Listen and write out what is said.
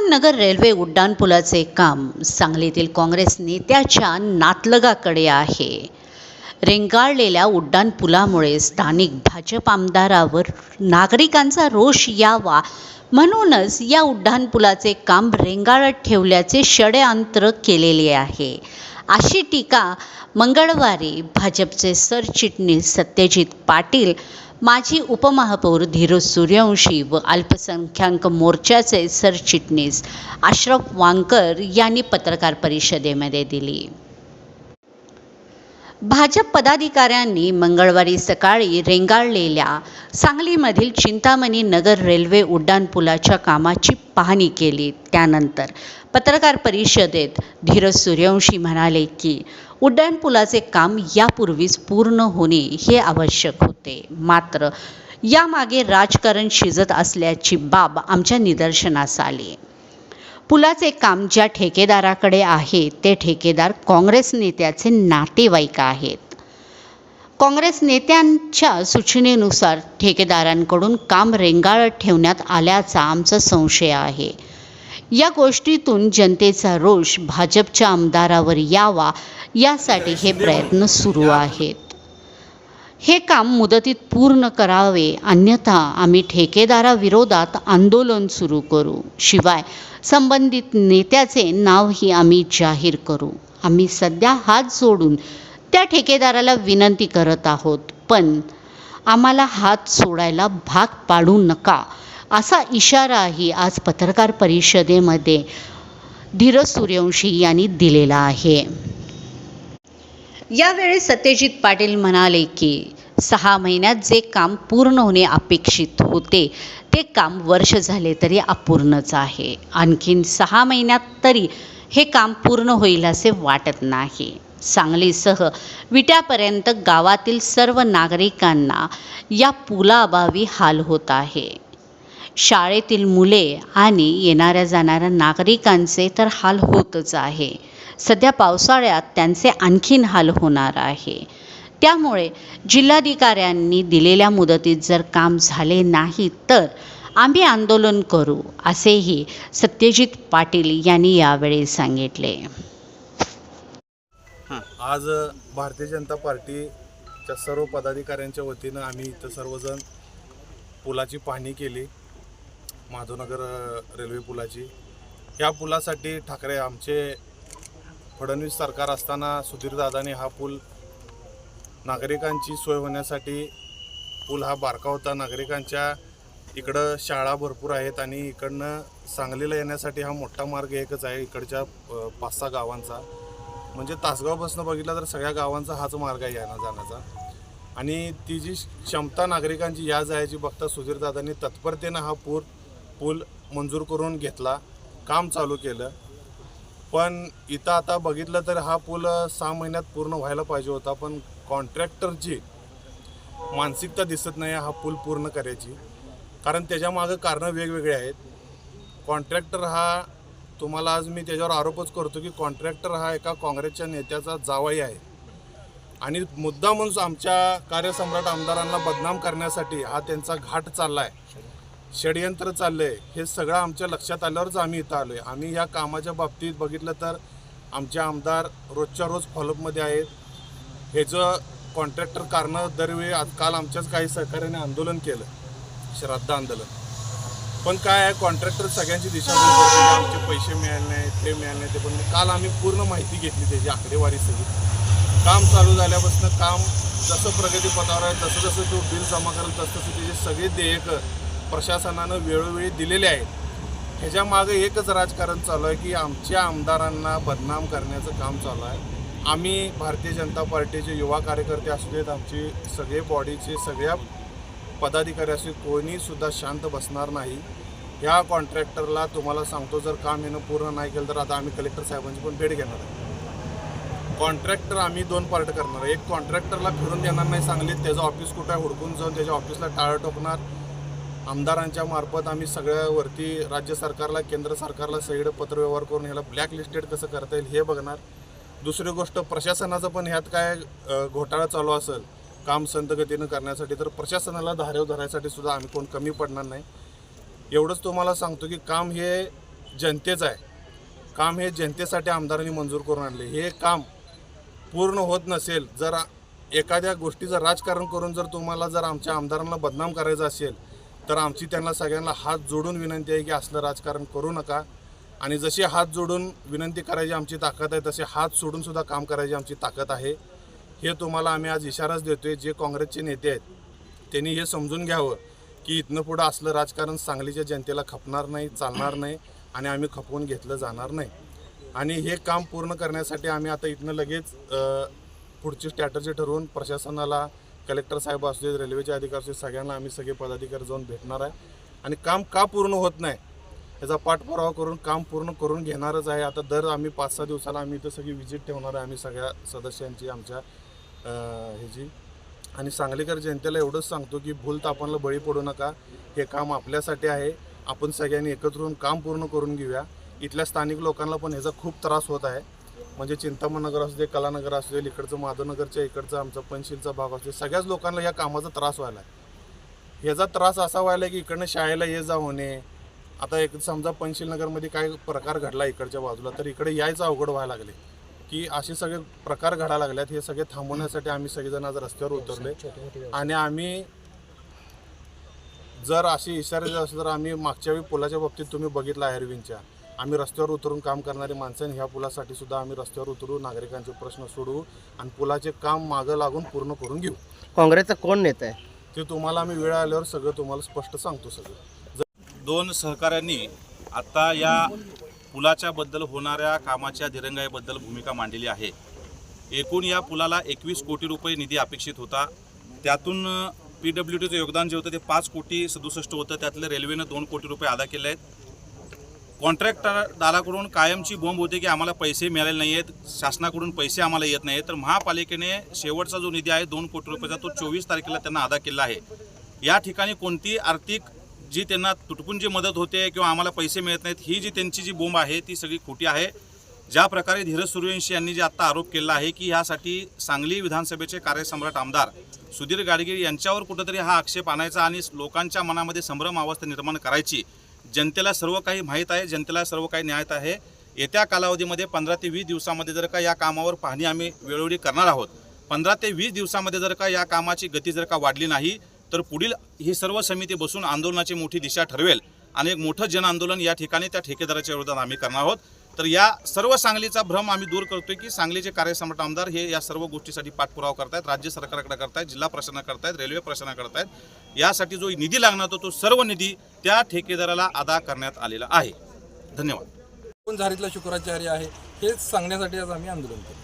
नगर railway उड्डाणपुलाचे काम सांगलीतील काँग्रेस नेत्याच्या नातलगाकडे आहे. रेंगाळलेल्या उड्डाणपुलामुळे स्थानिक भाजप आमदारावर नागरिकांचा रोष यावा म्हणूनच या उड्डाणपुलाचे काम रेंगाळत ठेवल्याचे षडयंत्र केलेले आहे. अशी टीका मंगळवारी भाजपचे सरचिटणीस सत्यजित पाटील माजी उपमहापौर धीरज सूर्यवंशी व अल्पसंख्याक मोर्चाचे सरचिटणीस अशरफ वांकर यांनी पत्रकार परिषदेमध्ये दिली. भाजप पदाधिकाऱ्यांनी मंगळवारी सकाळी रेंगाळलेल्या सांगलीमधील चिंतामणी नगर रेल्वे उड्डाणपुलाच्या कामाची पाहणी केली. त्यानंतर पत्रकार परिषदेत धीरज सूर्यवंशी म्हणाले की उड्डाणपुलाचे काम यापूर्वीच पूर्ण होणे हे आवश्यक होते. मात्र यामागे राजकारण शिजत असल्याची बाब आमच्या निदर्शनास आली. पुलाचे काम ज्या ठेकेदाराकडे आहे ते ठेकेदार काँग्रेस नेत्याचे नातेवाईक आहेत. काँग्रेस नेत्यांच्या सूचनेनुसार ठेकेदारांकडून काम रेंगाळत ठेवण्यात आल्याचा आमचा संशय आहे. या गोष्टीतून जनतेचा रोष भाजपच्या आमदारावर यावा यासाठी हे प्रयत्न सुरू आहेत. हे काम मुदतीत पूर्ण करावे अन्यथा आम्ही ठेकेदाराविरोधात आंदोलन सुरू करू. शिवाय संबंधित नेत्याचे नावही आम्ही जाहीर करू. आम्ही सध्या हात जोडून त्या ठेकेदाराला विनंती करत आहोत पण आम्हाला हात सोडायला भाग पाडू नका. असा इशाराही आज पत्रकार परिषदेमध्ये धीरज सूर्यवंशी यांनी दिलेला आहे. यावेळी सत्यजित पाटील म्हणाले की सहा महिन्यात जे काम पूर्ण होणे अपेक्षित होते ते काम वर्ष झाले तरी अपूर्णच आहे. आणखीन सहा महिन्यात तरी हे काम पूर्ण होईल असे वाटत नाही. सांगलीसह विट्यापर्यंत गावातील सर्व नागरिकांना या पुलाअभावी हाल होत आहे. शाळेतील मुले आणि येणाऱ्या जाणाऱ्या नागरिकांचे तर हाल होतच आहे. सध्या पावसाळ्यात त्यांचे आणखीन हाल होणार आहे. त्यामुळे जिल्हाधिकाऱ्यांनी दिलेल्या मुदतीत जर काम झाले नाही तर आम्ही आंदोलन करू असेही सत्यजित पाटील यांनी यावेळी सांगितले. आज भारतीय जनता पार्टीच्या सर्व पदाधिकाऱ्यांच्या वतीनं आम्ही इथं सर्वजण पुलाची पाहणी केली. माधवनगर रेल्वे पुलाची. या पुलासाठी ठाकरे आमचे फडणवीस सरकार असताना सुधीरदादाने हा पूल नागरिकांची सोय होण्यासाठी पूल हा बारका होता. नागरिकांच्या इकडं शाळा भरपूर आहेत आणि इकडनं सांगलीला येण्यासाठी हा मोठा मार्ग एकच आहे इकडच्या पाच सहा गावांचा. म्हणजे तासगावपासून बघितलं तर सगळ्या गावांचा हाच मार्ग आहे येणं जाण्याचा. आणि ती जी क्षमता नागरिकांची या जायची बघता सुधीरदादांनी तत्परतेनं हा पूर पूल मंजूर करून घेतला काम चालू केलं. पण इथं आता बघितलं तर हा पूल सहा महिन्यात पूर्ण व्हायला पाहिजे होता. पण कॉन्ट्रॅक्टरची मानसिकता दिसत नाही हा पूल पूर्ण करायची. कारण त्याच्यामागं कारणं वेगवेगळे आहेत. कॉन्ट्रॅक्टर हा तुम्हाला आज मी त्याच्यावर आरोपच करतो की कॉन्ट्रॅक्टर हा एका काँग्रेसच्या नेत्याचा जावाई आहे. आणि मुद्दा म्हणून आमच्या कार्यसम्राट आमदारांना बदनाम करण्यासाठी हा त्यांचा घाट चालला आहे षडयंत्र चाललं आहे हे सगळं आमच्या लक्षात आल्यावरच आम्ही इथं आलो आहे आम्ही या कामाच्या बाबतीत बघितलं तर आमचे आमदार रोजच्या रोज फॉलोअपमध्ये आहेत. हे जो कॉन्ट्रॅक्टर कारणं दरवेळी आज काल आमच्याच काही सहकार्याने आंदोलन केलं श्राद्ध आंदोलन. पण काय आहे कॉन्ट्रॅक्टर सगळ्यांची दिशा आमचे पैसे मिळाले नाही ते मिळाले नाही ते पण काल आम्ही पूर्ण माहिती घेतली त्याची आकडेवारी सगळी. काम चालू झाल्यापासून काम जसं प्रगतीपथावर आहे तसं जसं तो बिल जमा करेल तसं तसं त्याचे सगळे देयक प्रशासनानं वेळोवेळी दिलेले आहेत. ह्याच्यामागं एकच राजकारण चालू आहे की आमच्या आमदारांना बदनाम करण्याचं काम चालू आहे. आम्ही भारतीय जनता पार्टीचे युवा कार्यकर्ते असू देत आमचे सगळे बॉडीचे सगळ्या पदाधिकारी असू कोणीसुद्धा शांत बसणार नाही. ह्या कॉन्ट्रॅक्टरला तुम्हाला सांगतो जर काम येणं पूर्ण नाही केलं तर आता आम्ही कलेक्टर साहेबांची पण भेट घेणार आहे. कॉन्ट्रॅक्टर आम्ही दोन पार्ट करणार आहे. एक कॉन्ट्रॅक्टरला फिरून देणार नाही सांगलीत त्याचं ऑफिस कुठं आहे हुडकून जाऊन त्याच्या ऑफिसला टाळं टोकणार. आमदारांच्या मार्फत आम्ही सगळ्यावरती राज्य सरकारला केंद्र सरकारला सगळं पत्रव्यवहार करून ह्याला ब्लॅक लिस्टेड कसं करता येईल हे बघणार. दुसरी गोष्ट प्रशासनाचं पण ह्यात काय घोटाळा चालू असेल काम संतगतीनं करण्यासाठी तर प्रशासनाला धारेव धरायसाठी सुद्धा आम्ही कोण कमी पडणार नाही. एवढंच तुम्हाला सांगतो की काम हे जनतेचं आहे. काम हे जनतेसाठी आमदारांनी मंजूर करून आणले. हे काम पूर्ण होत नसेल जर एखाद्या गोष्टीचं राजकारण करून जर तुम्हाला जर आमच्या आमदारांना बदनाम करायचं असेल तर आमची त्यांना सगळ्यांना हात जोडून विनंती आहे की असलं राजकारण करू नका. आणि जशी हात जोडून विनंती करायची आमची ताकद आहे तसे हात सोडूनसुद्धा काम करायची आमची ताकद आहे. हे तुम्हाला आम्ही आज इशाराच देतो आहे जे काँग्रेसचे नेते आहेत त्यांनी हे समजून घ्यावं की इथनं पुढं असलं राजकारण सांगलीच्या जनतेला खपणार नाही चालणार नाही आणि आम्ही खपवून घेतलं जाणार नाही. आणि हे काम पूर्ण करण्यासाठी आम्ही आता इथनं लगेच पुढची स्ट्रॅटर्जी ठरवून प्रशासनाला कलेक्टर साहेब असू देत रेल्वेचे अधिकारी असू देत, सगळ्यांना आम्ही सगळे पदाधिकारी जाऊन भेटणार आहे. आणि काम का पूर्ण होत नाही याचा पाठपुरावा करून काम पूर्ण करून घेणारच आहे. आता दर आम्ही पाच सहा दिवसाला आम्ही इथं सगळी व्हिजिट ठेवणार आहे आम्ही सगळ्या सदस्यांची आमच्या ह्याची. आणि सांगलीकर जनतेला एवढंच सांगतो की भूल तापणला बळी पडू नका. हे काम आपल्यासाठी आहे. आपण सगळ्यांनी एकत्र होऊन काम पूर्ण करून घेऊया. इथल्या स्थानिक लोकांना पण ह्याचा खूप त्रास होत आहे. म्हणजे चिंतामण नगर असू दे कलानगर असू दे इकडचं माधवनगरच्या इकडचं आमचा पनशीलचा भाग असू दे सगळ्याच लोकांना या कामाचा त्रास व्हायला आहे. ह्याचा त्रास असा व्हायला की इकडनं शाळेला ये जा होणे. आता एक समजा पनशीलनगरमध्ये काय प्रकार घडला इकडच्या बाजूला तर इकडे यायचं अवघड व्हायला लागले. की असे सगळे प्रकार घडायला लागल्यात हे सगळे थांबवण्यासाठी आम्ही सगळेजण आज रस्त्यावर उतरले आणि आम्ही जर अशी इशारे जर असं तर आम्ही मागच्या वेळी पुलाच्या बाबतीत तुम्ही बघितला आहे अरविंदच्या. आम्ही रस्त्यावर उतरून काम करणारी माणसं आणि ह्या पुलासाठी सुद्धा आम्ही रस्त्यावर उतरू नागरिकांचे प्रश्न सोडवू आणि पुलाचे काम मागं लागून पूर्ण करून घेऊ. काँग्रेसचा कोण नेता आहे? ते तुम्हाला आम्ही वेळ आल्यावर सगळं तुम्हाला स्पष्ट सांगतो सगळं. दोन सहकाऱ्यांनी आता या पुलाच्या बद्दल होणाऱ्या कामाच्या दिरंगाईबद्दल भूमिका मांडलेली आहे. एकूण या पुलाला एकवीस कोटी रुपये निधी अपेक्षित होता. त्यातून पी डब्ल्यू टीचं योगदान जे होतं ते पाच कोटी सदुसष्ट होतं. त्यातलं रेल्वेनं दोन कोटी रुपये अदा केले आहेत. कॉन्ट्रॅक्टरदाराकडून कायमची बोंब होते की आम्हाला पैसे मिळाले नाही आहेत शासनाकडून पैसे आम्हाला येत नाही तर महापालिकेने शेवटचा जो निधी आहे दोन कोटी रुपयाचा तो चोवीस तारखेला त्यांना अदा केला आहे. या ठिकाणी कोणती आर्थिक जी त्यांना तुटपून जी मदत होते किंवा आम्हाला पैसे मिळत नाहीत ही जी त्यांची जी बोंब आहे ती सगळी खोटी आहे. ज्या प्रकारे धीरज सूर्यवंशी यांनी जे आत्ता आरोप केला आहे की ह्यासाठी सांगली विधानसभेचे कार्यसम्राट आमदार सुधीर गाडगीळ यांच्यावर कुठंतरी हा आक्षेप आणायचा आणि लोकांच्या मनामध्ये संभ्रम अवस्था निर्माण करायची जनतेला सर्व काही माहीत आहे जनतेला सर्व काही न्यायत आहे. येत्या कालावधीमध्ये पंधरा ते वीस दिवसामध्ये जर का या कामावर पाहणी आम्ही वेळोवेळी करणार आहोत. पंधरा ते वीस दिवसामध्ये जर का या कामाची गती जर का वाढली नाही तर पुढील ही सर्व समिती बसून आंदोलनाची मोठी दिशा ठरवेल. आणि एक मोठं जन आंदोलन या ठिकाणी त्या ठेकेदाराच्या विरोधात आम्ही करणार आहोत. तर या सर्व सांगलीचा भ्रम आम्ही दूर करतोय की सांगलीचे कार्यसम्राट आमदार हे या सर्व गोष्टीसाठी पाठपुरावा करतायत राज्य सरकारकडे करतायत जिल्हा प्रशासनाकडे करतायत रेल्वे प्रशासनाकडे करतायत. यासाठी जो निधी लागणार होता तो सर्व निधी त्या ठेकेदाराला अदा करण्यात आलेला आहे. धन्यवाद. कोण झारीतला शुक्राचार्य आहे हे सांगण्यासाठी आज आम्ही आंदोलन केलं.